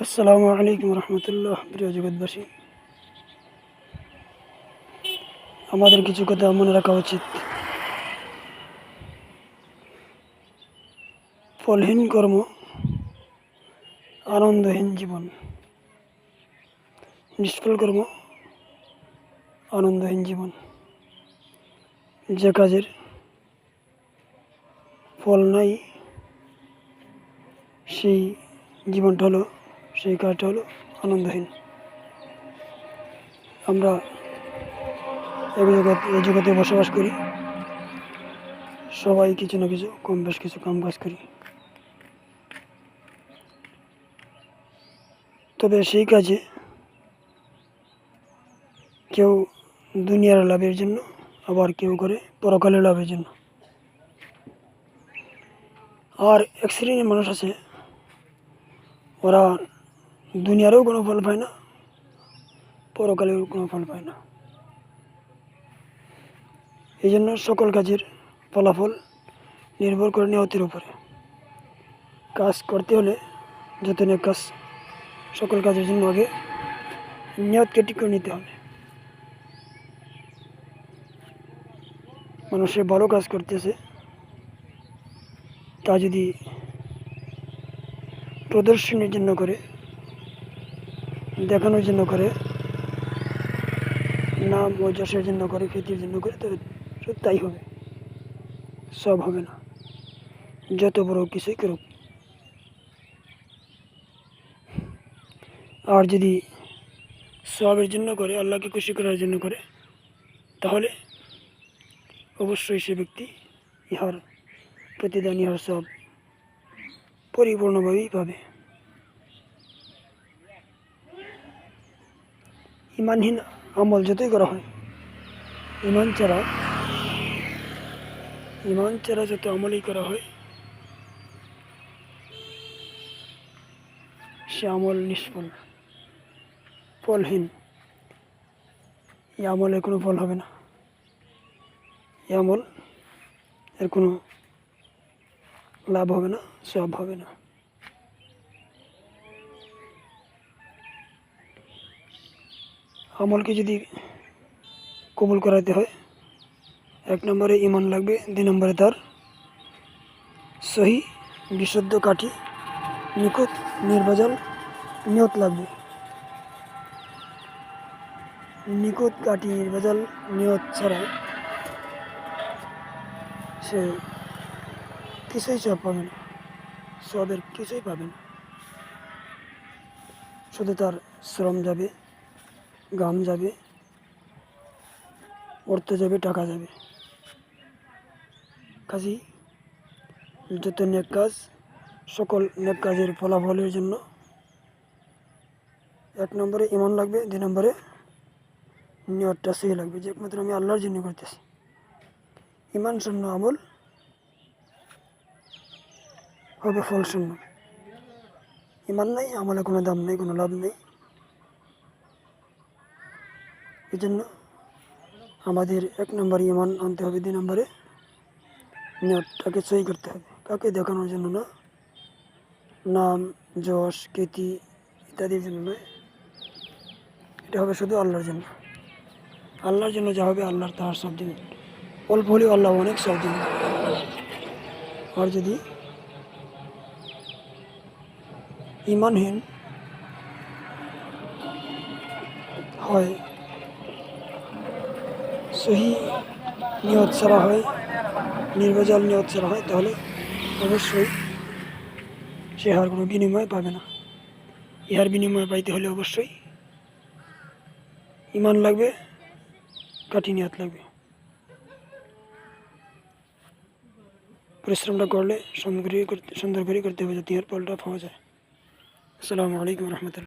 আসসালামু আলাইকুম রহমতুল্লাহ, প্রিয় জগৎবাসী। আমাদের কিছু কথা মনে রাখা উচিত। ফলহীন কর্ম, আনন্দহীন জীবন। নিষ্ফল কর্ম, আনন্দহীন জীবন। যে কাজের ফল নাই, সেই জীবনটা হলো সেই কাজটা হলো আনন্দহীন। আমরা এক জগৎ এই জগতে বসবাস করি। সবাই কিছু না কিছু কম বেশ কিছু কাম কাজ করি। তবে সেই কাজে কেউ দুনিয়ার লাভের জন্য, আবার কেউ করে পরকালের লাভের জন্য। আর এক শ্রেণির মানুষ আছে, ওরা দুনিয়ারও কোনো ফল পায় না পরকালেও কোনো ফল পায় না। এই জন্য সকল কাজের ফলাফল নির্ভর করে নিয়তের উপরে। কাজ করতে হলে যত নেক কাজ সকল কাজের জন্য আগে নিয়তকে ঠিক করে নিতে হবে। মানুষের ভালো কাজ করতেছে, তা যদি প্রদর্শনীর জন্য করে দেখানোর জন্য করে। নাম ও জন্য করে খ্যাতির জন্য করে শুধু তাই হবে। সব হবে না। যত বড় কিছুই করুক। আর যদি সবের জন্য করে, আল্লাহকে খুশি করার জন্য করে, তাহলে অবশ্যই সে ব্যক্তি ইহার প্রতিদান, ইহার সব পরিপূর্ণভাবেই পাবে। ইমানহীন আমল যতই করা হয়, ইমান ছাড়া ইমান ছাড়া যত আমলই করা হয়, সে আমল নিষ্ফল, ফলহীন। এই আমলের কোনো ফল হবে না। এই আমল এর কোনো লাভ হবে না সব হবে না। আমলকে যদি কবুল করাতে হয়, এক নম্বরে ইমান লাগবে, দুই নম্বরে তার সহি বিশুদ্ধ কাঠি, নিখুঁত নির্বাচন নিয়ত লাগবে। নিখুঁত কাঠি নির্বাচন নিয়ত ছাড়া সে কিছুই সব পাবে না। সবের কিছুই পাবে না। শুধু তার শ্রম যাবে। গাম যাবে, অর্থ যাবে, টাকা যাবে। কাজেই যত নেক কাজ, সকল নেক কাজের ফলাফলের জন্য। এক নম্বরে ইমান লাগবে, দুই নম্বরে নিয়তটা সেই লাগবে, যে একমাত্র আমি আল্লাহর জন্য করতেছি। ইমান শূন্য আমল হবে ফল শূন্য। ইমান নেই, আমলে কোনো দাম নেই, কোনো লাভ নেই। এই জন্য আমাদের এক নম্বরে ইমান আনতে হবে, দুই নম্বরে নিয়তটাকে সই করতে হবে। কাকে দেখানোর জন্য না, নাম, যশ, খ্যাতি ইত্যাদির জন্য নয়। এটা হবে শুধু আল্লাহর জন্য। আল্লাহর জন্য যা হবে আল্লাহর তাহার সব দিন অল্প হলেও আল্লাহ অনেক সব দিন আর যদি ইমানহীন হয় সহি নিয়ত ছাড়া হয় নির্ভেজাল নিয়ত ছাড়া হয়, তাহলে অবশ্যই সে আর কোনো বিনিময় পাবে না। ইহার বিনিময় পাইতে হলে অবশ্যই ইমান লাগবে, কাঠি নিয়ত লাগবে। পরিশ্রমটা করলে সুন্দর করে করতে সুন্দর করে করতে হবে যাতে ইহার ফলটা পাওয়া যায়। আসসালামু আলাইকুম রহমতুল্লাহ।